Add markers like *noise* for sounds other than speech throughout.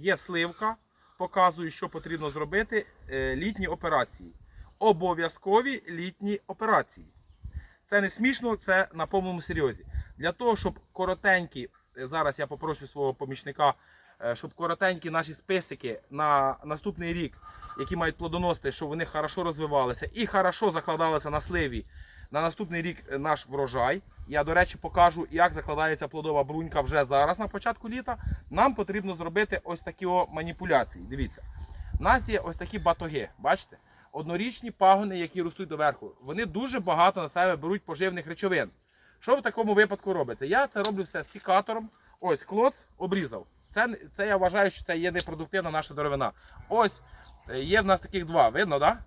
є сливка, показую, що потрібно зробити. е, Літні операції. Обов'язкові літні операції. Це не смішно, це на повному серйозі. Для того, щоб коротенькі, е, зараз я попрошу свого помічника, е, щоб коротенькі наші списики на наступний рік, які мають плодоносити, щоб вони хорошо розвивалися і хорошо закладалися на сливі на наступний рік е, наш врожай. Я, до речі, покажу, як закладається плодова брунька вже зараз на початку літа. Нам потрібно зробити ось такі маніпуляції. Дивіться, у нас є ось такі батоги, бачите? Однорічні пагони, які ростуть доверху. Вони дуже багато на себе беруть поживних речовин. Що в такому випадку робиться? Я це роблю все з сікатором. Ось клоц обрізав. Це, це я вважаю, що це є непродуктивна наша деревина. Ось е, є в нас таких два. Видно, так? Да?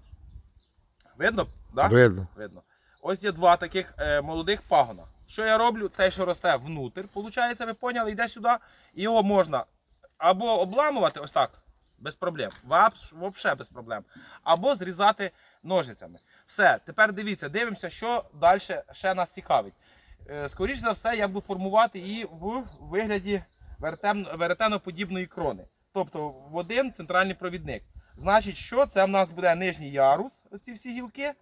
Видно? Да? Видно. Видно. Ось є два таких е, молодих пагона. Що я роблю? Цей, що росте внутрь, виходить, ви поняли, йде сюди. І його можна або обламувати ось так, без проблем. Взагалі без проблем. Або зрізати ножицями. Все, тепер дивіться, дивимося, що далі ще нас цікавить. Е, Скоріше за все, я буду формувати її в вигляді веретен- веретеноподібної крони. Тобто в один центральний провідник. Значить, що це в нас буде нижній ярус, ці всі гілки.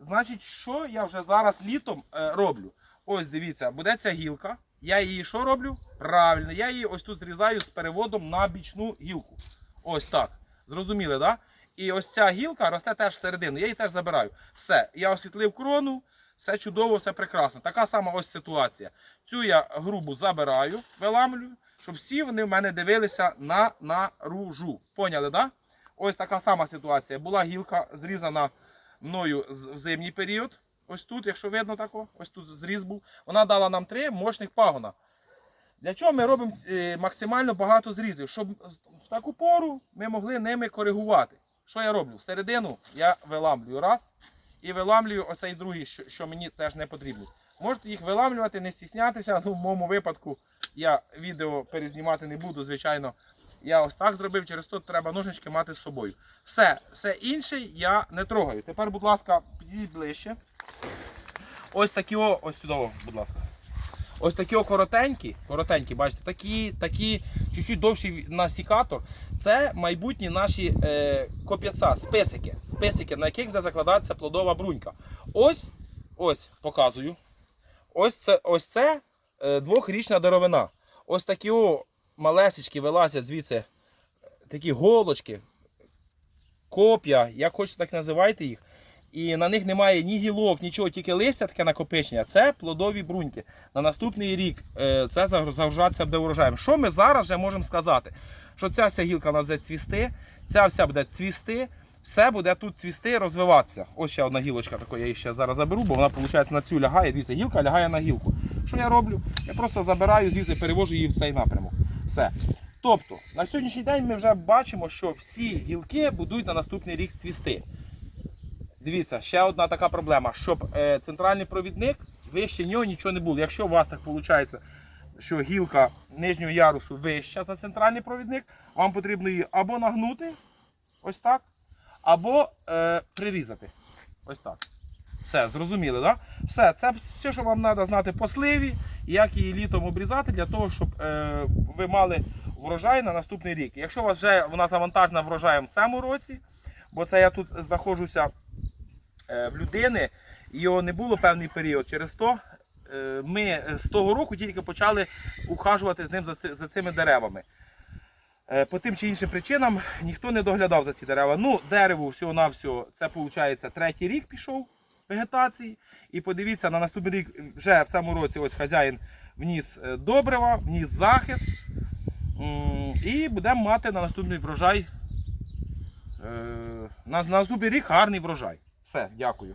Значить, що я вже зараз літом е, роблю? Ось дивіться, буде ця гілка. Я її що роблю? Правильно, я її ось тут зрізаю з переводом на бічну гілку. Ось так. Зрозуміли, так? Да? І ось ця гілка росте теж всередину. Я її теж забираю. Все, я освітлив крону, все чудово, все прекрасно. Така сама ось ситуація. Цю я грубу забираю, виламлюю, щоб всі вони в мене дивилися на наружу. Поняли, так? Да? Ось така сама ситуація. Була гілка зрізана мною в зимній період. Ось тут, якщо видно тако, ось тут зріз був. Вона дала нам три мощних пагона. Для чого ми робимо е, максимально багато зрізів? Щоб в таку пору ми могли ними коригувати. Що я роблю? Всередину я виламлюю раз і виламлюю оцей другий, що, мені теж не потрібно. Можете їх виламлювати, не стіснятися. *laughs* Ну, в моєму випадку я відео перезнімати не буду, звичайно. Я ось так зробив, через то треба ножнички мати з собою. Все, все інше я не трогаю. Тепер, будь ласка, підійдіть ближче. Ось такі, о, ось сюди, будь ласка. Ось такі о коротенькі, коротенькі, бачите, такі, такі чуть-чуть довший на сікатор. Це майбутні наші е, коп'яця, списики, списики, на яких буде закладатися плодова брунька. Ось, ось показую. Ось це, ось це е, двохрічна деревина. Ось такі о малесечки вилазять звідси, такі голочки, коп'я, як хочете, так називайте їх. І на них немає ні гілок, нічого, тільки листя таке накопичення. Це плодові бруньки. На наступний рік е, це загружатися буде урожаєм. Що ми зараз вже можемо сказати? Що ця вся гілка у нас буде цвісти, ця вся буде цвісти, все буде тут цвісти, розвиватися. Ось ще одна гілочка, таку я її ще зараз заберу, бо вона, виходить, на цю лягає. Дивіться, гілка лягає на гілку. Що я роблю? Я просто забираю звідси, перевожу її в цей напрямок. Все. Тобто, на сьогоднішній день ми вже бачимо, що всі гілки будуть на наступний рік цвісти. Дивіться, ще одна така проблема, щоб е, центральний провідник вище нього нічого не було. Якщо у вас так виходить, що гілка нижнього ярусу вища за центральний провідник, вам потрібно її або нагнути, ось так, або е, прирізати. Ось так. Все, зрозуміли, так? Да? Все, це все, що вам треба знати по сливі, як її літом обрізати, для того, щоб е, ви мали врожай на наступний рік. Якщо у вас вже вона завантажена врожаєм в цьому році, бо це я тут знаходжуся е, в людини, його не було певний період. Через то е, ми з того року тільки почали ухажувати з ним за, ци- за цими деревами. По тим чи іншим причинам ніхто не доглядав за ці дерева. Ну, дереву всього-навсього, це виходить третій рік пішов вегетації. І подивіться, на наступний рік вже в цьому році ось хазяїн вніс е, добрива, вніс захист. І будемо мати на наступний врожай. е, На, на наступний рік гарний врожай. Все, дякую.